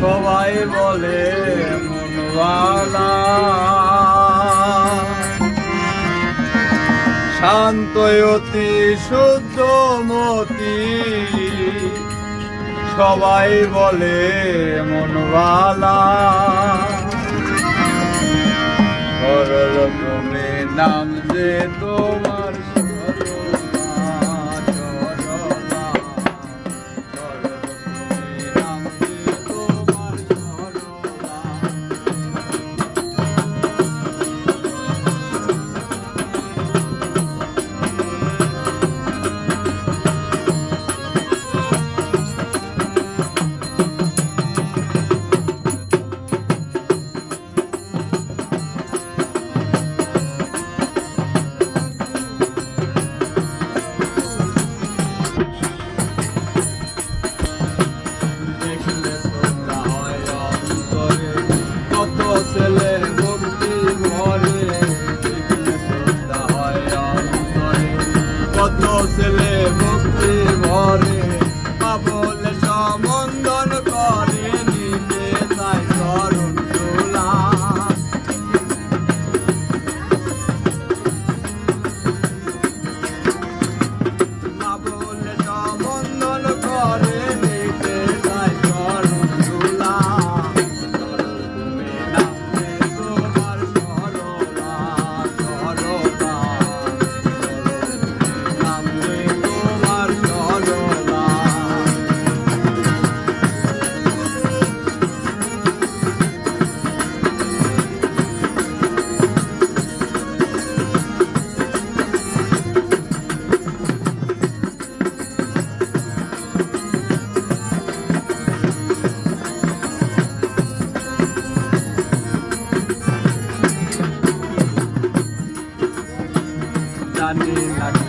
সবাই বলে মনওয়ালা। শান্ত অতি শুদ্ধ মতি। সবাই বলে মনওয়ালা। সরল নাম যে তোমার I Kamila.